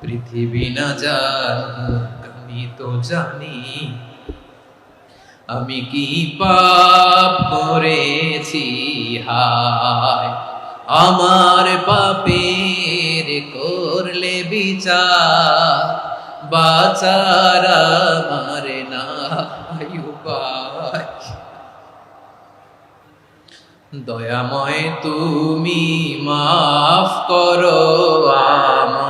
পৃথিবী না জানুক আমি তো জানি। আমি কি পাপ করেছি? হায়, আমার পাপের করলে বিচার, বাচার আমার না দয়াময়, তুমি মাফ করো আমায়।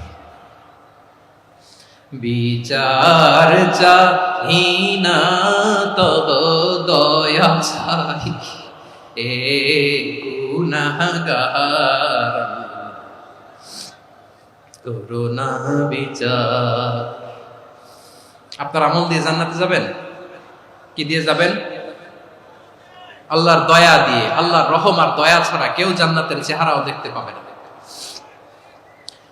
বিচার চাহি না তব দয়া এ গুনাহগার করোনা বিচার। আপনার আমল দিয়ে জান্নাতে যাবেন? কি দিয়ে যাবেন? আল্লাহর দয়া দিয়ে, আল্লাহর রহম আর দয়া ছাড়া কেউ জান্নাতের চেহারাও দেখতে পাবে না।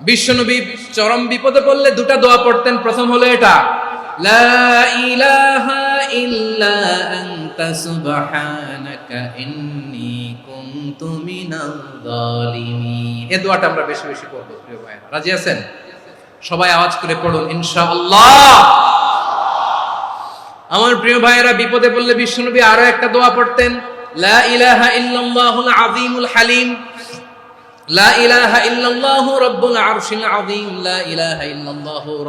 বিশ্বনবী চরম বিপদে পড়লে দুটা দোয়া পড়তেন। প্রথম হলো এটা, লা ইলাহা এই দোয়াটা আমরা বেশি বেশি প্রিয় রাজি আছেন? সবাই আওয়াজ করে ইনশাআল্লাহ। আমার প্রিয় ভাইয়েরা, বিপদে পড়লে বিশ্বনবী আরও একটা দোয়া পড়তেন, লা ইলাহা হালিম। লা ইলাহা ইল্লাল্লাহু রাব্বুল আরশিল আযীম, লা ইলাহা ইল্লাল্লাহু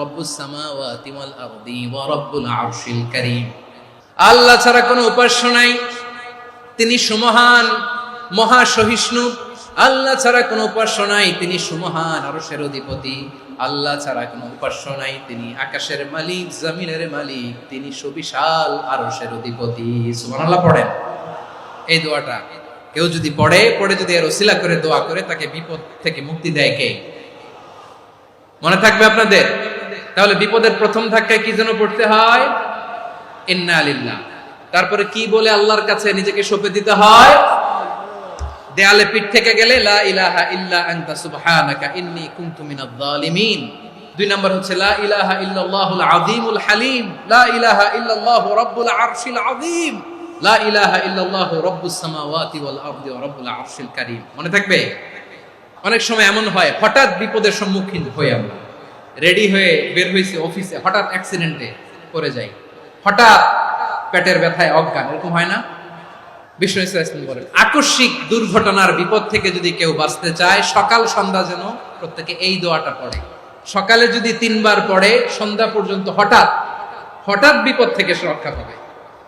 আল্লাহ ছাড়া কোনো উপাস্য নাই। তিনি সুমহান, মহা সহিষ্ণু। আল্লাহ ছাড়া কোনো উপাস্য নাই। তিনি সুমহান আরশের অধিপতি। আল্লাহ ছাড়া কোনো উপাস্য নাই। তিনি আকাশের মালিক, জমিনের মালিক। তিনি সুবিশাল আরশের অধিপতি। পড়েন। এই দোয়াটা কেউ যদি পড়ে পড়ে যদি এর ওসিলা করে, দোয়া করে, তাকে বিপদ থেকে মুক্তি দেয় কে? মনে থাকবে আপনাদের? তাহলে বিপদের প্রথম ধাক্কায় কি যেন পড়তে হয়? তারপরে কি বলে আল্লাহর কাছে নিজেকে সঁপে দিতে হয়? দেয়ালে পিঠ থেকে গেলে, লা ইলাহা ইল্লা আনতা সুবহানাকা কুনতু জালিমিন দুই নাম্বার হচ্ছে, লা ইলাহা ইল্লাল্লাহুল আযীমুল হালিম। লা ইলাহা ইল্লাল্লাহু রাব্বুল আরশিল আযীম। লা ইলাহা ইল্লাল্লাহু রাব্বুস সামাওয়াতি ওয়াল আরদি ওয়া রাব্বুল আরশিল কারীম। মনে থাকবে? অনেক সময় এমন হয়, হঠাৎ বিপদের সম্মুখীন হই আমরা। রেডি হয়ে বের হয়েছে অফিসে, হঠাৎ অ্যাক্সিডেন্টে পড়ে যাই। হঠাৎ পেটের ব্যথায় অজ্ঞান, এরকম হয় না? বিষ্ণু ইসলাম বলেন, আকস্মিক দুর্ঘটনার বিপদ থেকে যদি কেউ বাঁচতে চায়, সকাল সন্ধ্যা যেন প্রত্যেকে এই দোয়াটা পড়ে। সকালে যদি তিনবার পড়ে, সন্ধ্যা পর্যন্ত হঠাৎ হঠাৎ বিপদ থেকে সে রক্ষা পাবে।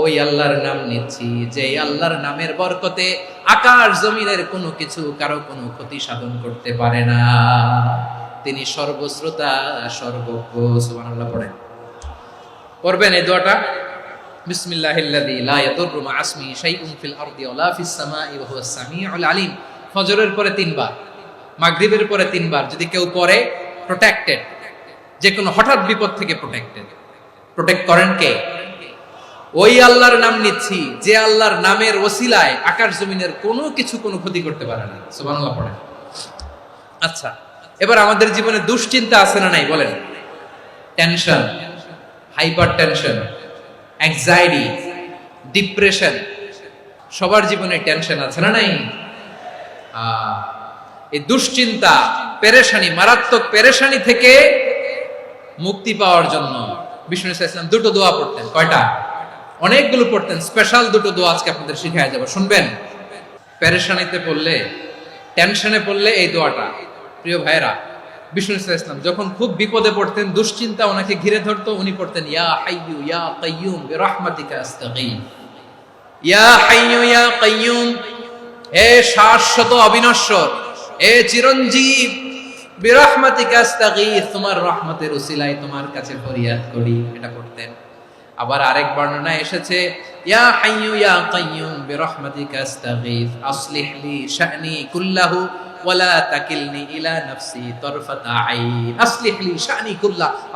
ওই আল্লাহর নাম নিচ্ছি, যে আল্লাহর নামের বরকতে আকাশ জমিনের কোনো কিছু কারও কোনো ক্ষতি সাধন করতে পারে না। তিনি সর্বশ্রোতা, সর্বজ্ঞ, সুবহানাল্লাহ পড়েন। পড়বেন এই দোয়াটা? বিসমিল্লাহিল্লাযী লা ইয়াদুররু মা আসমি শাইউন ফিল আরদি ওয়ালা ফিস সামাই ওয়া হুয়াস সামিউল আলিম। ফজরের পরে তিনবার, মাগরিবের পরে তিনবার, যদি কেউ পড়ে প্রোটেক্টেড যে কোনো হঠাৎ বিপদ থেকে প্রোটেক্টেড প্রোটেক্ট করেন কে? ওই আল্লাহর নাম নিচ্ছি যে আল্লাহর নামের ওসিলায় আকাশ জমিনের কোনো কিছু কোনো ক্ষতি করতে পারে না। সুবহানাল্লাহ পড়েন। আচ্ছা এবার আমাদের জীবনে দুশ্চিন্তা আছে না নাই বলেন। Tension hyper tension anxiety depression সবার জীবনে টেনশন আছে না নাই? আহ, এই দুশ্চিন্তা, পেরেশানি, মারাত্মক পেরেশানি থেকে মুক্তি পাওয়ার জন্য বিষ্ণু ইসলাম দুটো দোয়া পড়তেন। কয়টা? অনেকগুলো পড়তেন। স্পেশাল দুটো দোয়া আজকে আপনাদের শিখায় যাব। শুনবেন? পেরেশানিতে পড়লে, টেনশনে পড়লে এই দোয়াটা। প্রিয় ভাইরা বিষ্ণু ইসলাম যখন খুব বিপদে পড়তেন, দুশ্চিন্তা ওনাকে ঘিরে ধরতো, উনি পড়তেন, ইয়া হাইয়ু ইয়া কাইয়ুম বিরহমাতিকা আস্তাগীথ ইয়া হাইয়ু ইয়া কাইয়ুম হে শাশ্বত অবিনশ্বর হে চিরঞ্জীব, বিরহমাতিকা তোমার রহমতের উসিলায় তোমার কাছে ফরিয়াদ করি, এটা করতেন। আবার আরেক বর্ণনা এসেছে, ইয়া হাইয়ু ইয়া কাইয়ুম শা'নি কুল্লাহু, ওয়ালা তাকিলনি ইলা নাফসি আইন শা'নি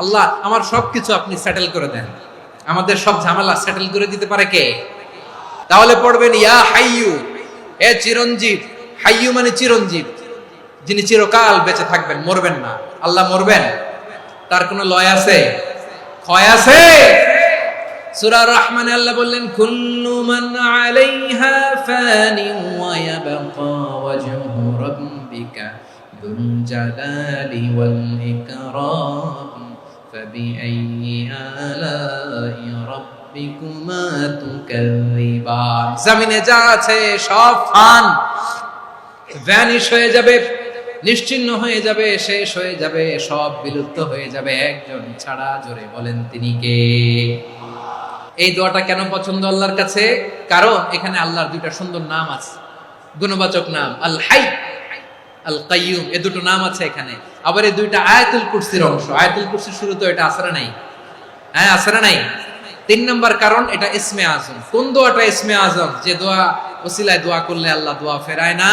আল্লাহ, আমার সবকিছু আপনি সেটেল করে দেন। আমাদের সব ঝামেলা সেটেল করে দিতে পারে কে? তাহলে পড়বেন, ইয়া হাইয়ু এ চিরঞ্জীব হাইয়ু মানে চিরঞ্জীব। যিনি চিরকাল বেঁচে থাকবেন, মরবেন না। আল্লাহ মরবেন? তার কোনো লয় আছে? ক্ষয় আছে? সূরা রহমানে আল্লাহ বললেন, কুল্লু মান আলাইহা ফানি ওয়া ইয়াবকা ওয়াজহু রাব্বিকা যুল জালালি ওয়াল ইকরাম ফাবিআইয়ি আলাই রাব্বিকুমা তুকাযিবান। জমিনে যা আছে সব ফান ভ্যানিশ হয়ে যাবে। নিশ্চিন্ন হয়ে যাবে, শেষ হয়ে যাবে, সব বিলুপ্ত হয়ে যাবে। একজন ছাড়া জোরে বলেন তিনি কে? এই দোয়াটা কেন পছন্দ আল্লাহর কাছে? কারণ এখানে আল্লাহর দুইটা সুন্দর নাম আছে। গুণবাচক নাম আল হাই আল কাইয়ুম এ দুটো নাম আছে এখানে। আবার এই দুইটা আয়াতুল কুরসির অংশ। আয়াতুল কুরসির শুরু তো এটা আসরা নাই। হ্যাঁ আসরা নাই। তিন নম্বর কারণ এটা ইসমে আজম। কোন দোয়াটা ইসমে আজম? যে দোয়া ওসিলায় দোয়া করলে আল্লাহ দোয়া ফেরায় না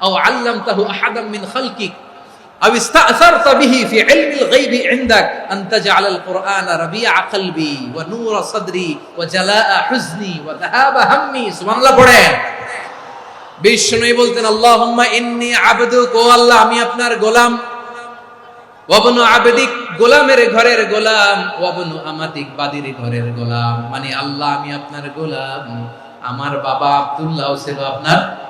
আও ও আল্লাহ, আমি গোলাম। গোলামের ঘরের গোলাম, ওয়াবনু আমাদিক বাদির ঘরের গোলাম। মানে আল্লাহ, আমি আপনার গোলাম। আমার বাবা আব্দুল্লাহ ছিল আপনার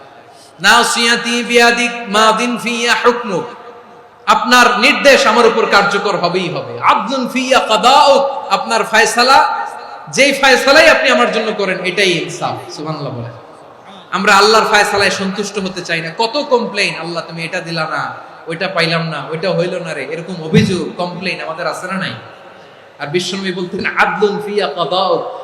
আপনার নির্দেশ আমার উপর কার্যকর হবেই হবে। আব্দুন ফিয়া কাদাউক আপনার ফয়সালা, যেই ফয়সালাই আপনি আমার জন্য করেন, এটাই ইনসাফ আমরা আল্লাহর ফায়সালায় সন্তুষ্ট হতে চাই না। কত কমপ্লেইন আল্লাহ তুমি এটা দিলা না, ওইটা পাইলাম না, ওইটা হইল না রে, এরকম অভিযোগ কমপ্লেইন আমাদের আছে না নাই? আর বিশ্বনবী বলতেন আদলুন ফিয়া কাদাও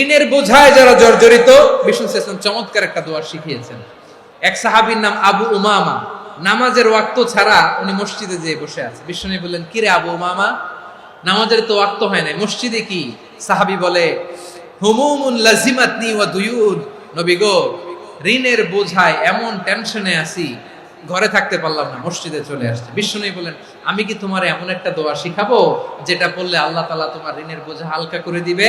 ঋণের বোঝায় যারা জর্জরিত বিষ্ণু ইসলাম চমৎকার একটা দোয়া শিখিয়েছেন। এক সাহাবীর নাম আবু উমামা। নামাজের ওয়াক্ত ছাড়া উনি মসজিদে যেয়ে বসে আছে। বিষ্ণু বললেন, কিরে আবু উমামা? নামাজের তো ওয়াক্ত হয় না মসজিদে কি? সাহাবি বলে দুয়ুদ। নবী গো, ঋণের বোঝায় এমন টেনশনে আছি, ঘরে থাকতে পারলাম না, মসজিদে চলে আসছে। বিষ্ণুই বলেন আমি কি তোমার এমন একটা দোয়া শিখাবো, যেটা পড়লে আল্লাহ তালা তোমার ঋণের বোঝা হালকা করে দিবে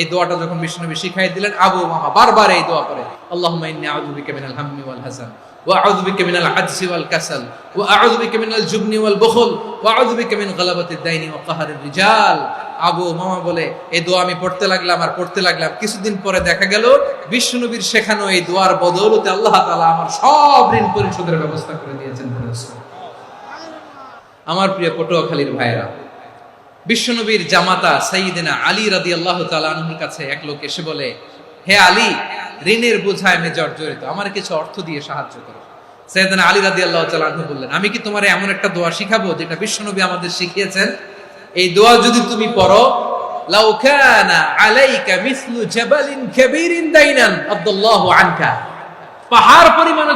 এই দোয়াটা যখন বিষ্ণুনবী শিখাই দিলেন, আবু মামা বারবার এই দোয়া করে ইন্নী আউযু বিকা মিনাল হাম্মি ওয়াল হাসান, ওয়া আউযু বিকা মিনাল ওয়াল কাসাল, ওয়া আউযু বিকা মিনাল জুবনি ওয়াল বুখল, ওয়া আউযু বিকা মিন দাইনি ওয়া কাহরির রিজাল। আবু মামা বলে, এই দোয়া আমি পড়তে লাগলাম আর পড়তে লাগলাম। কিছুদিন পরে দেখা গেল বিষ্ণুনবীর শেখানো এই দোয়ার বদৌলতে আল্লাহ তাআলা আমার সব ঋণ পরিশোধের ব্যবস্থা করে দিয়েছেন আমার প্রিয় পটুয়াখালীর ভাইয়েরা বিশ্বনবীর জামাতা সাইদিনা আলী রাদি আল্লাহ তালুর কাছে এক লোক এসে বলে, হে আলী, ঋণের বোঝায় আমি জর্জরিত আমার কিছু অর্থ দিয়ে সাহায্য করো। সৈয়দিনা আলী রাদি আল্লাহ তালু বললেন, আমি কি তোমার এমন একটা দোয়া শিখাবো যেটা বিশ্বনবী আমাদের শিখিয়েছেন? এই দোয়া যদি তুমি পড়ো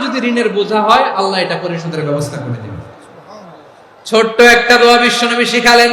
যদি ঋণের বোঝা হয়, আল্লাহ এটা ব্যবস্থা করে ছোট্ট একটা দোয়া বিশ্বনবী শিখালেন।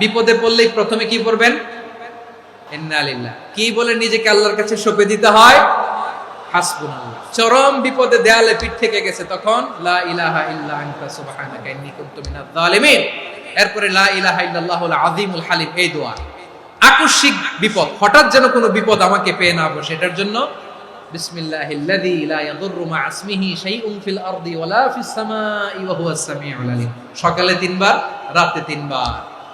বিপদে পড়লেই প্রথমে কি পড়বেন? কি বলে নিজেকে আল্লাহর কাছে সঁপে দিতে হয়? চরম বিপদে দেয়ালে পিঠ থেকে গেছে তখন, লা ইলাহা ইল্লা আনতা সুবহানাকা ইন্নী কুনতু জালিমিন এরপরে লা ইলাহা ইল্লাল্লাহুল আযীমুল হালিম, এই দোয়া। আকস্মিক বিপদ, হঠাৎ যেন কোনো বিপদ আমাকে পেয়ে না বসে, এটার জন্য বিসমিল্লাহিল্লাযী লা ইয়াদুররু মা ফিল আরদি ওয়ালা ফিস ওয়া হুয়াস সামিউল আলিম। সকালে তিনবার, রাতে তিনবার।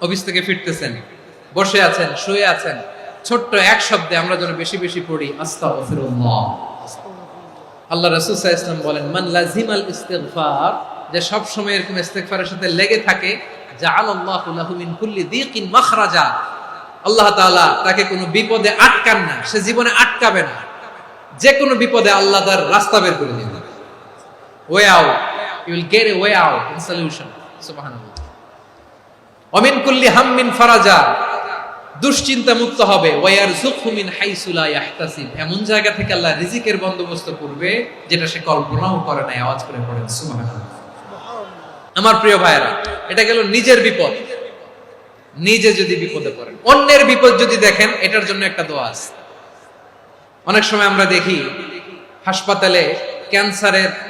অফিস থেকে ফিরতেছেন। বসে আছেন, শুয়ে আছেন। ছোট্ট এক শব্দে আমরা যেন বেশি বেশি পড়ি, আস্তাগফিরুল্লাহ। আল্লাহ রাসূল বলেন, মান লাজিমাল ইস্তিগফার যে সব সময় এরকম ইস্তেগফারের সাথে লেগে থাকে, জাআলাল্লাহু লাহু মিন কুল্লি মাখরাজা আল্লাহ তাআলা তাকে কোনো বিপদে আটকান না, সে জীবনে আটকাবে না। যে কোনো বিপদে আল্লাহ তার রাস্তা বের করে দিবেন। Way out you will get a way out in solution সুবহানাল্লাহ। অমিন কুল্লি হাম্মিন ফারাজা। দুশ্চিন্তা মুক্ত হবে। ওয়ার মিন হাইসু লা ইয়াহতাসিব। এমন জায়গা থেকে আল্লাহ রিজিকের বন্দোবস্ত করবে, যেটা সে কল্পনাও করে নাই, আওয়াজ করে পড়েন, সুবহানাল্লাহ। আমার প্রিয় ভাইয়েরা, এটা গেল নিজের বিপদ। নিজে যদি বিপদে পড়েন। অন্যের বিপদ যদি দেখেন, এটার জন্য একটা দোয়া আছে। অনেক সময় আমরা দেখি, হাসপাতালে ক্যান্সারের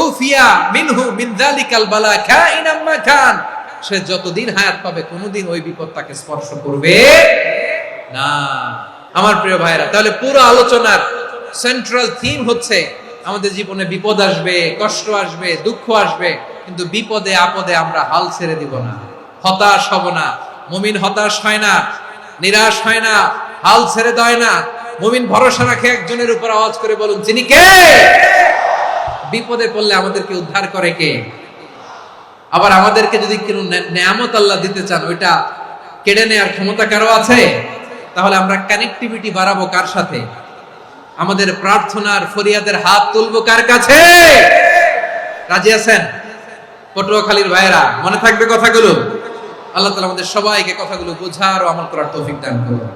উফিয়া মিনহু মিন যালিকাল বালা কাইনাম মা সে যতদিন হায়াত পাবে, কোনোদিন ওই বিপদ তাকে স্পর্শ করবে না। আমার প্রিয় ভাইরা তাহলে পুরো আলোচনার সেন্ট্রাল থিম হচ্ছে, আমাদের জীবনে বিপদ আসবে, কষ্ট আসবে, দুঃখ আসবে, কিন্তু বিপদে, আপদে আমরা হাল ছেড়ে দিব না। হতাশ হব না। মুমিন হতাশ হয় না, নিরাশ হয় না, হাল ছেড়ে দেয় না। মুমিন ভরসা রাখে একজনের উপর আওয়াজ করে বলুন, যিনি কে? বিপদে পড়লে আমাদেরকে উদ্ধার করে কে? আবার আমাদেরকে যদি কোনো নেয়ামত আল্লাহ দিতে চান, ওইটা কেড়ে নেওয়ার ক্ষমতা কারও আছে? তাহলে আমরা কানেক্টিভিটি বাড়াবো কার সাথে? আমাদের প্রার্থনার ফরিয়াদের হাত তুলবো কার কাছে? রাজি আছেন? পটুয়াখালীর ভাইয়েরা, মনে থাকবে কথাগুলো? আল্লাহ তালা আমাদের সবাইকে কথাগুলো বোঝার ও আমল করার তৌফিক দান করুন।